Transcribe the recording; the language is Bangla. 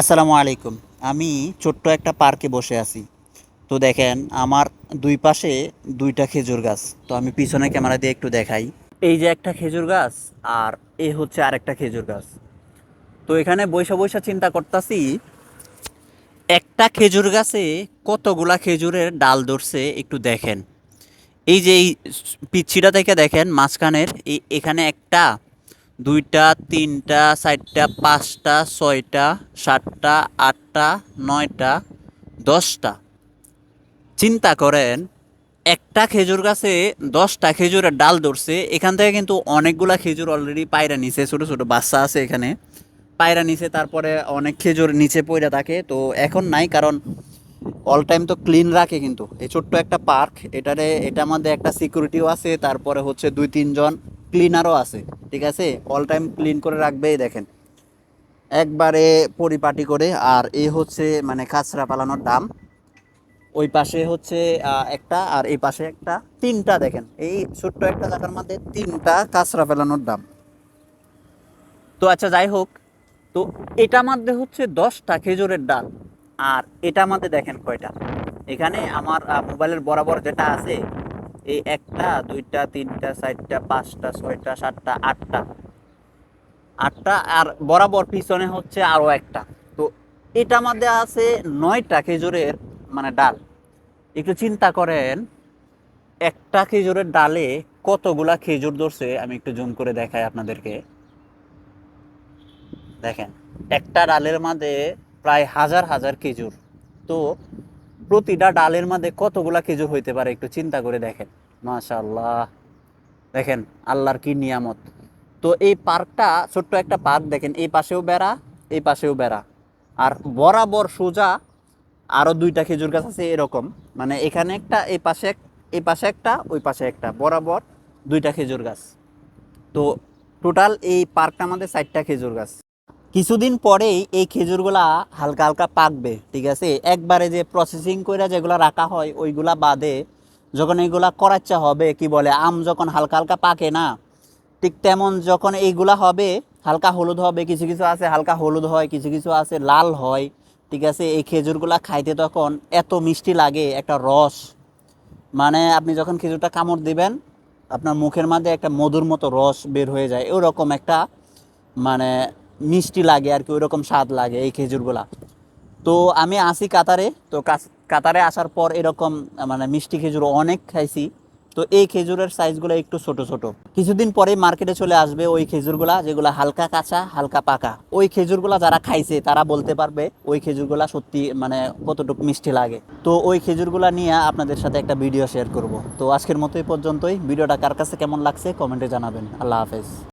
আসসালামু আলাইকুম। আমি ছোট্ট একটা পার্কে বসে আছি। তো দেখেন, আমার দুই পাশে দুইটা খেজুর গাছ। তো আমি পিছনে ক্যামেরা দিয়ে একটু দেখাই। এই যে একটা খেজুর গাছ আর এ হচ্ছে আরেকটা খেজুর গাছ। তো এখানে বৈশা বৈশা চিন্তা করতেছি, একটা খেজুর গাছে কতগুলা খেজুরের ডাল ধরছে একটু দেখেন। এই যে এই পিচ্ছিটা থেকে দেখেন, মাঝখানের এই এখানে একটা দুইটা, তিনটা, চারটা, পাঁচটা, ছয়টা, সাতটা, আটটা, নয়টা, দশটা। চিন্তা করেন, একটা খেজুর গাছে দশটা খেজুরের ডাল ধরছে, এখান থেকে কিন্তু অনেকগুলা খেজুর অলরেডি পায়রা নিচে ছোটো ছোটো বাচ্চা আছে এখানে। পায়রা নিচে তারপরে অনেক খেজুর নিচে পড়ে থাকে, তো এখন নাই, কারণ অল টাইম তো ক্লিন রাখে কিন্তু। এই ছোট্ট একটা পার্ক এটারে এটার মধ্যে একটা সিকিউরিটিও আছে, তারপরে হচ্ছে দুই, তিনজন ক্লিনারও আছে, ঠিক আছে? অল টাইম ক্লিন করে রাখবে দেখেন। একবারে পরিপাটি করে, আর এই হচ্ছে মানে কাঁচরা পালানোর দাম। ওই পাশে হচ্ছে একটা, আর এই পাশে একটা, তিনটা দেখেন। এই ছোট্ট একটা জায়গার মধ্যে তিনটা কাঁচরা ফেলানোর দাম। তো আচ্ছা যাই হোক। তো এটা মধ্যে হচ্ছে দশটা খেজুরের ডাল, আর এটা মধ্যে দেখেন কয়টা। এখানে আমার মোবাইলের বরাবর যেটা আছে এই একটা, দুইটা, তিনটা, চারটা, পাঁচটা, ছয়টা, সাতটা, আটটা। আটটা আর বরাবর পিছনে হচ্ছে আরও একটা। তো এটা মধ্যে আছে নয়টা খেজুরের মানে ডাল। একটু চিন্তা করেন, একটা খেজুরের ডালে কতগুলা খেজুর ধরছে? আমি একটু জুম করে দেখাই আপনাদেরকে। দেখেন, একটা ডালের মধ্যে প্রায় হাজার হাজার খেজুর। তো প্রতিটা ডালের মধ্যে কতগুলা খেজুর হইতে পারে একটু চিন্তা করে দেখেন। মাশাআল্লাহ। দেখেন, আল্লাহর কি নিয়ামত। তো এই পার্কটা, ছোট্ট একটা পার্ক দেখেন, এই পাশেও বেড়া, এই পাশেও বেড়া। আর বরাবর সোজা আরও দুইটা খেজুর গাছ আছে এরকম। মানে এখানে একটা, এই পাশে এই পাশে একটা, ওই পাশে একটা। বরাবর দুইটা খেজুর গাছ। তো টোটাল এই পার্কটা আমাদের চারটা খেজুর গাছ। কিছুদিন পরেই এই খেজুরগুলা হালকা হালকা পাকবে, ঠিক আছে? একবারে যে প্রসেসিং করে যেগুলো রাখা হয়, ওইগুলা বাদে যখন এইগুলা করাচ্ছা হবে, কি বলে, আম যখন হালকা হালকা পাকে না, ঠিক তেমন যখন এইগুলা হবে, হালকা হলুদ হবে, কিছু কিছু আছে হালকা হলুদ হয়, কিছু কিছু আছে লাল হয়, ঠিক আছে? এই খেজুরগুলা খাইতে তখন এত মিষ্টি লাগে, একটা রস। মানে আপনি যখন খেজুরটা কামড় দিবেন, আপনার মুখের মধ্যে একটা মধুর মতো রস বের হয়ে যায়, ওরকম একটা মানে মিষ্টি লাগে আর কি, ওইরকম স্বাদ লাগে এই খেজুরগুলা। তো আমি আসি কাতারে, তো কাতারে আসার পর এরকম মানে মিষ্টি খেজুর অনেক খাইছি। তো এই খেজুরের সাইজগুলো একটু ছোট ছোট। কিছুদিন পরে মার্কেটে চলে আসবে ওই খেজুরগুলা, যেগুলো হালকা কাঁচা, হালকা পাকা। ওই খেজুরগুলা যারা খাইছে, তারা বলতে পারবে ওই খেজুরগুলা সত্যি মানে কতটুকু মিষ্টি লাগে। তো ওই খেজুরগুলা নিয়ে আপনাদের সাথে একটা ভিডিও শেয়ার করব। তো আজকের মতো এই পর্যন্তই। ভিডিওটা কার কাছে কেমন লাগছে কমেন্টে জানাবেন। আল্লাহ হাফেজ।